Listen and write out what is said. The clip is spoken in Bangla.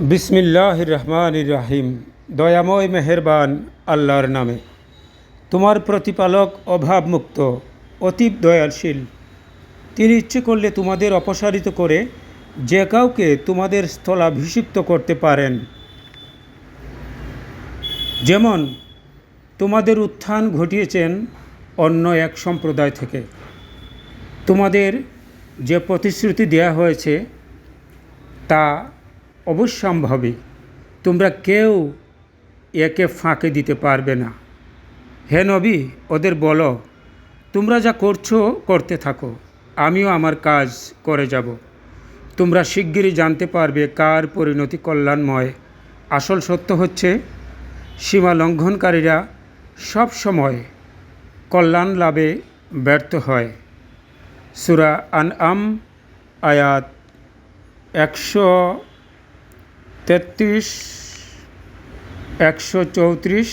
বিসমিল্লাহ রহমান রাহিম দয়াময় মেহেরবান আল্লাহর নামে। তোমার প্রতিপালক অভাবমুক্ত, অতীব দয়ালশীল। তিনি ইচ্ছে করলে তোমাদের অপসারিত করে যে কাউকে তোমাদের স্থলাভিষিক্ত করতে পারেন। যেমন, তোমাদের উত্থান ঘটিয়েছেন অন্য এক সম্প্রদায় থেকে। তোমাদের যে প্রতিশ্রুতি দেয়া হয়েছে, তা অবশ্যম্ভাবী। তোমরা কেউ একে ফাঁকে দিতে পারবে না। হে নবী, ওদের বলো, তোমরা যা করছ, করতে থাকো। আমিও আমার কাজ করে যাব। তোমরা শিগগিরই জানতে পারবে কার পরিণতি কল্যাণময়। আসল সত্য হচ্ছে, সীমা লঙ্ঘনকারীরা সব সময় কল্যাণ লাভে ব্যর্থ হয়। সুরা আন আম আয়াত একশো তেত্রিশ একশো চৌত্রিশ